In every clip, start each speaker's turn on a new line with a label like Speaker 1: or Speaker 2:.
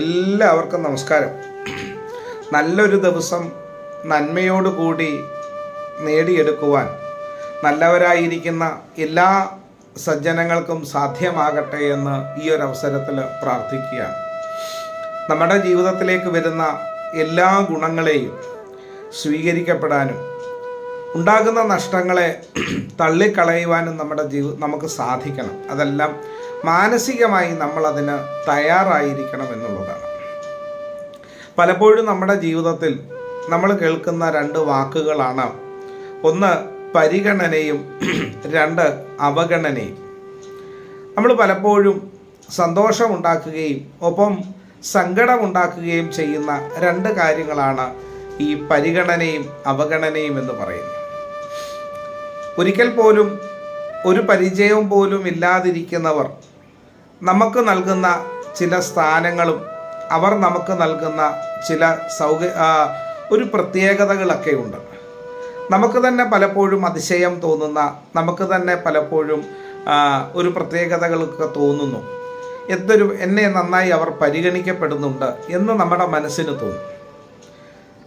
Speaker 1: എല്ലാവർക്കും നമസ്കാരം. നല്ലൊരു ദിവസം നന്മയോടുകൂടി നേടിയെടുക്കുവാൻ നല്ലവരായിരിക്കുന്ന എല്ലാ സജ്ജനങ്ങൾക്കും സാധ്യമാകട്ടെ എന്ന് ഈ ഒരു അവസരത്തിൽ പ്രാർത്ഥിക്കുകയാണ്. നമ്മുടെ ജീവിതത്തിലേക്ക് വരുന്ന എല്ലാ ഗുണങ്ങളെയും സ്വീകരിക്കപ്പെടാനും ഉണ്ടാകുന്ന നഷ്ടങ്ങളെ തള്ളിക്കളയുവാനും നമ്മുടെ ജീവി നമുക്ക് സാധിക്കണം. അതെല്ലാം മാനസികമായി നമ്മൾ അതിന് തയ്യാറായിരിക്കണം എന്നുള്ളതാണ് പലപ്പോഴും നമ്മുടെ ജീവിതത്തിൽ നമ്മൾ കേൾക്കുന്ന രണ്ട് വാക്കുകളാണ്. ഒന്ന് പരിഗണനയും രണ്ട് അവഗണനയും. നമ്മൾ പലപ്പോഴും സന്തോഷമുണ്ടാക്കുകയും ഒപ്പം സങ്കടമുണ്ടാക്കുകയും ചെയ്യുന്ന രണ്ട് കാര്യങ്ങളാണ് ഈ പരിഗണനയും അവഗണനയും എന്ന് പറയുന്നത്. ഒരിക്കൽ പോലും ഒരു പരിചയവും പോലും ഇല്ലാതിരിക്കുന്നവർ നമുക്ക് നൽകുന്ന ചില സ്ഥാനങ്ങളും അവർ നമുക്ക് നൽകുന്ന ചില സൗക ഒരു പ്രത്യേകതകളൊക്കെ ഉണ്ട് നമുക്ക് തന്നെ പലപ്പോഴും അതിശയം തോന്നുന്ന നമുക്ക് തന്നെ പലപ്പോഴും ഒരു പ്രത്യേകതകളൊക്കെ തോന്നുന്നു. എന്തൊരു എന്നെ നന്നായി അവർ പരിഗണിക്കപ്പെടുന്നുണ്ട് എന്ന് നമ്മുടെ മനസ്സിന് തോന്നും.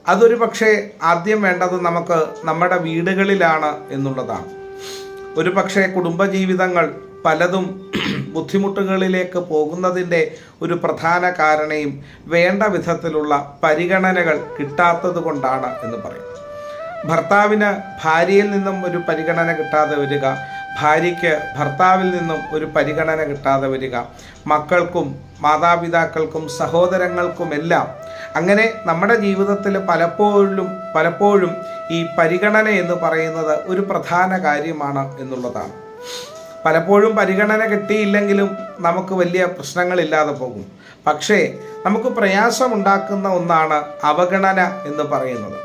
Speaker 1: അതൊരു പക്ഷേ ആദ്യം വേണ്ടത് നമുക്ക് നമ്മുടെ വീടുകളിലാണ് എന്നുള്ളതാണ്. ഒരു പക്ഷേ കുടുംബജീവിതങ്ങൾ പലതും ബുദ്ധിമുട്ടുകളിലേക്ക് പോകുന്നതിന്റെ ഒരു പ്രധാന കാരണയും വേണ്ട വിധത്തിലുള്ള പരിഗണനകൾ കിട്ടാത്തത് കൊണ്ടാണ് എന്ന് പറയും ഭർത്താവിന് ഭാര്യയിൽ നിന്നും ഒരു പരിഗണന കിട്ടാതെ വരിക ഭാര്യയ്ക്ക് ഭർത്താവിൽ നിന്നും ഒരു പരിഗണന കിട്ടാതെ വരിക മക്കൾക്കും മാതാപിതാക്കൾക്കും സഹോദരങ്ങൾക്കുമെല്ലാം അങ്ങനെ നമ്മുടെ ജീവിതത്തിൽ പലപ്പോഴും പലപ്പോഴും ഈ പരിഗണന എന്ന് പറയുന്നത് ഒരു പ്രധാന കാര്യമാണ് എന്നുള്ളതാണ്. പലപ്പോഴും പരിഗണന കിട്ടിയില്ലെങ്കിലും നമുക്ക് വലിയ പ്രശ്നങ്ങളില്ലാതെ പോകും. പക്ഷേ നമുക്ക് പ്രയാസമുണ്ടാക്കുന്ന ഒന്നാണ് അവഗണന എന്ന് പറയുന്നത്.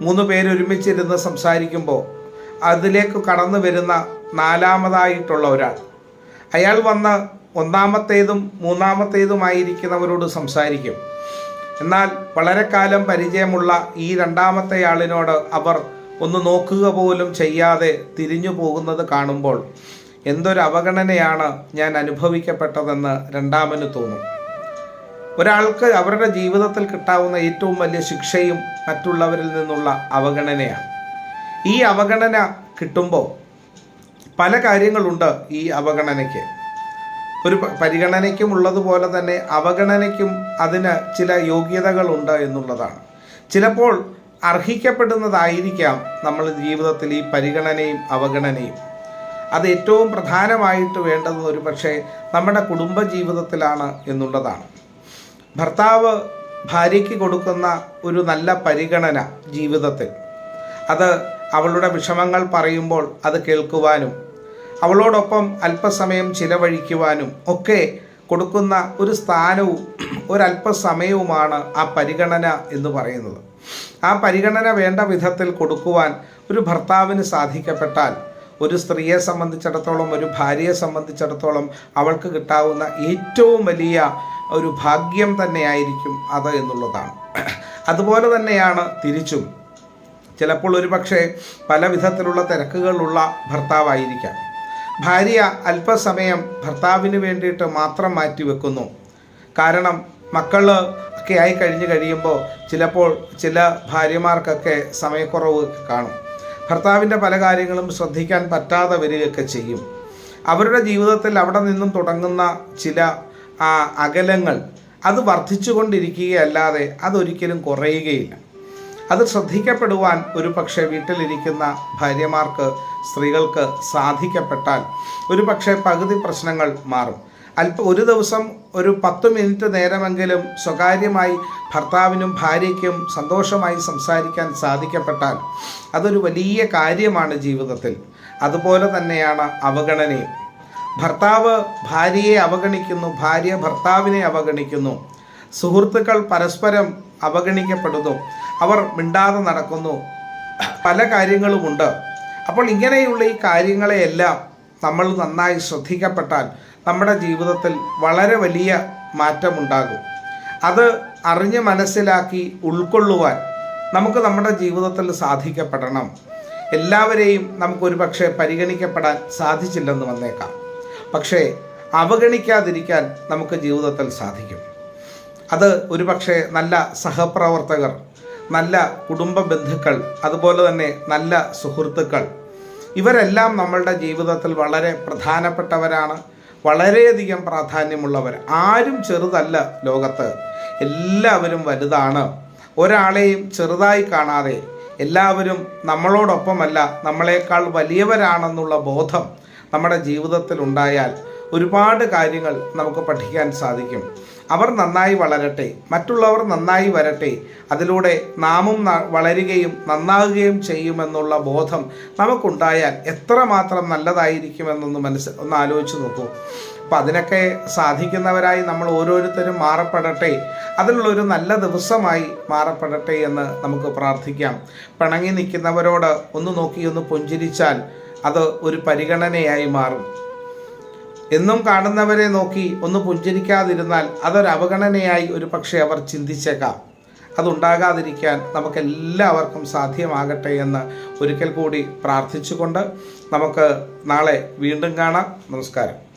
Speaker 1: മൂന്ന് പേര് ഒരുമിച്ചിരുന്ന് സംസാരിക്കുമ്പോൾ അതിലേക്ക് കടന്നു വരുന്ന നാലാമതായിട്ടുള്ള ഒരാൾ. അയാൾ വന്ന് ഒന്നാമത്തേതും മൂന്നാമത്തേതുമായിരിക്കുന്നവരോട് സംസാരിക്കും. എന്നാൽ വളരെ കാലം പരിചയമുള്ള ഈ രണ്ടാമത്തെ ആളിനോട് അവർ ഒന്ന് നോക്കുക പോലും ചെയ്യാതെ തിരിഞ്ഞു പോകുന്നത് കാണുമ്പോൾ എന്തൊരു അവഗണനയാണ് ഞാൻ അനുഭവിക്കപ്പെട്ടതെന്ന് രണ്ടാമന് തോന്നും. ഒരാൾക്ക് അവരുടെ ജീവിതത്തിൽ കിട്ടാവുന്ന ഏറ്റവും വലിയ ശിക്ഷയും മറ്റുള്ളവരിൽ നിന്നുള്ള അവഗണനയാണ്. ഈ അവഗണന കിട്ടുമ്പോൾ പല കാര്യങ്ങളുണ്ട് ഈ അവഗണനയ്ക്ക്. ഒരു പരിഗണനയ്ക്കും ഉള്ളതുപോലെ തന്നെ അവഗണനയ്ക്കും അതിന് ചില യോഗ്യതകളുണ്ട് എന്നുള്ളതാണ്. ചിലപ്പോൾ അർഹിക്കപ്പെടുന്നതായിരിക്കാം നമ്മൾ ജീവിതത്തിൽ ഈ പരിഗണനയും അവഗണനയും. അത് ഏറ്റവും പ്രധാനമായിട്ട് വേണ്ടത് ഒരു പക്ഷേ നമ്മുടെ കുടുംബ ജീവിതത്തിലാണ് എന്നുള്ളതാണ്. ഭർത്താവ് ഭാര്യയ്ക്ക് കൊടുക്കുന്ന ഒരു നല്ല പരിഗണന ജീവിതത്തിൽ. അത് അവളുടെ വിഷമങ്ങൾ പറയുമ്പോൾ അത് കേൾക്കുവാനും അവളോടൊപ്പം അല്പസമയം ചിലവഴിക്കുവാനും ഒക്കെ കൊടുക്കുന്ന ഒരു സ്ഥാനവും ഒരല്പസമയവുമാണ് ആ പരിഗണന എന്ന് പറയുന്നത്. ആ പരിഗണന വേണ്ട വിധത്തിൽ കൊടുക്കുവാൻ ഒരു ഭർത്താവിന് സാധിക്കപ്പെട്ടാൽ ഒരു സ്ത്രീയെ സംബന്ധിച്ചിടത്തോളം ഒരു ഭാര്യയെ സംബന്ധിച്ചിടത്തോളം അവൾക്ക് കിട്ടാവുന്ന ഏറ്റവും വലിയ ഒരു ഭാഗ്യം തന്നെയായിരിക്കും അത് എന്നുള്ളതാണ്. അതുപോലെ തന്നെയാണ് തിരിച്ചും. ചിലപ്പോൾ ഒരു പക്ഷേ പല വിധത്തിലുള്ള തിരക്കുകളുള്ള ഭർത്താവായിരിക്കാം. ഭാര്യ അല്പസമയം ഭർത്താവിന് വേണ്ടിയിട്ട് മാത്രം മാറ്റിവെക്കുന്നു. കാരണം മക്കൾ ഒക്കെ ആയി കഴിഞ്ഞു കഴിയുമ്പോൾ ചിലപ്പോൾ ചില ഭാര്യമാർക്കൊക്കെ സമയക്കുറവ് കാണും. ഭർത്താവിന്റെ പല കാര്യങ്ങളും ശ്രദ്ധിക്കാൻ പറ്റാതെ വരികയൊക്കെ ചെയ്യും. അവരുടെ ജീവിതത്തിൽ അവിടെ നിന്നും തുടങ്ങുന്ന ചില അകലങ്ങൾ അത് വർദ്ധിച്ചുകൊണ്ടിരിക്കുകയല്ലാതെ അതൊരിക്കലും കുറയുകയില്ല. അത് ശ്രദ്ധിക്കപ്പെടുവാൻ ഒരു പക്ഷേ വീട്ടിലിരിക്കുന്ന ഭാര്യമാർക്ക് സ്ത്രീകൾക്ക് സാധിക്കപ്പെട്ടാൽ ഒരു പക്ഷേ പകുതി പ്രശ്നങ്ങൾ മാറും. അല്പ ഒരു ദിവസം ഒരു പത്ത് മിനിറ്റ് നേരമെങ്കിലും സ്വകാര്യമായി ഭർത്താവിനും ഭാര്യയ്ക്കും സന്തോഷമായി സംസാരിക്കാൻ സാധിക്കപ്പെട്ടാൽ അതൊരു വലിയ കാര്യമാണ് ജീവിതത്തിൽ. അതുപോലെ തന്നെയാണ് അവഗണനയും. ഭർത്താവ് ഭാര്യയെ അവഗണിക്കുന്നു ഭാര്യ ഭർത്താവിനെ അവഗണിക്കുന്നു. സുഹൃത്തുക്കൾ പരസ്പരം അവഗണിക്കപ്പെടുന്നു അവർ മിണ്ടാതെ നടക്കുന്നു. പല കാര്യങ്ങളുമുണ്ട്. അപ്പോൾ ഇങ്ങനെയുള്ള ഈ കാര്യങ്ങളെയെല്ലാം നമ്മൾ നന്നായി ശ്രദ്ധിക്കപ്പെട്ടാൽ നമ്മുടെ ജീവിതത്തിൽ വളരെ വലിയ മാറ്റമുണ്ടാകും. അത് അറിഞ്ഞ് മനസ്സിലാക്കി ഉൾക്കൊള്ളുവാൻ നമുക്ക് നമ്മുടെ ജീവിതത്തിൽ സാധിക്കപ്പെടണം. എല്ലാവരെയും നമുക്കൊരു പക്ഷേ പരിഗണിക്കപ്പെടാൻ സാധിച്ചില്ലെന്ന് വന്നേക്കാം. പക്ഷേ അവഗണിക്കാതിരിക്കാൻ നമുക്ക് ജീവിതത്തിൽ സാധിക്കും. അത് ഒരുപക്ഷെ നല്ല സഹപ്രവർത്തകർ നല്ല കുടുംബ ബന്ധുക്കൾ അതുപോലെ തന്നെ നല്ല സുഹൃത്തുക്കൾ ഇവരെല്ലാം നമ്മളുടെ ജീവിതത്തിൽ വളരെ പ്രധാനപ്പെട്ടവരാണ്. വളരെയധികം പ്രാധാന്യമുള്ളവർ. ആരും ചെറുതല്ല ലോകത്ത്. എല്ലാവരും വലുതാണ്. ഒരാളെയും ചെറുതായി കാണാതെ എല്ലാവരും നമ്മളോടൊപ്പമല്ല നമ്മളെക്കാൾ വലിയവരാണെന്നുള്ള ബോധം നമ്മുടെ ജീവിതത്തിൽ ഉണ്ടായാൽ ഒരുപാട് കാര്യങ്ങൾ നമുക്ക് പഠിക്കാൻ സാധിക്കും. അവർ നന്നായി വളരട്ടെ. മറ്റുള്ളവർ നന്നായി വരട്ടെ. അതിലൂടെ നാമും വളരുകയും നന്നാകുകയും ചെയ്യുമെന്നുള്ള ബോധം നമുക്കുണ്ടായാൽ എത്രമാത്രം നല്ലതായിരിക്കുമെന്നൊന്ന് മനസ്സ് ഒന്ന് ആലോചിച്ച് നോക്കൂ. അപ്പം അതിനൊക്കെ സാധിക്കുന്നവരായി നമ്മൾ ഓരോരുത്തരും മാറപ്പെടട്ടെ. അതിനുള്ളൊരു നല്ല ദിവസമായി മാറപ്പെടട്ടെ എന്ന് നമുക്ക് പ്രാർത്ഥിക്കാം. പിണങ്ങി നിൽക്കുന്നവരോട് ഒന്ന് നോക്കി ഒന്ന് പുഞ്ചിരിച്ചാൽ അത് ഒരു പരിഗണനയായി മാറും. എന്നും കാണുന്നവരെ നോക്കി ഒന്ന് പുഞ്ചിരിക്കാതിരുന്നാൽ അതൊരു അവഗണനയായി ഒരു പക്ഷേ അവർ ചിന്തിച്ചേക്കാം. അതുണ്ടാകാതിരിക്കാൻ നമുക്കെല്ലാവർക്കും സാധ്യമാകട്ടെ എന്ന് ഒരിക്കൽ കൂടി പ്രാർത്ഥിച്ചുകൊണ്ട് നമുക്ക് നാളെ വീണ്ടും കാണാം. നമസ്കാരം.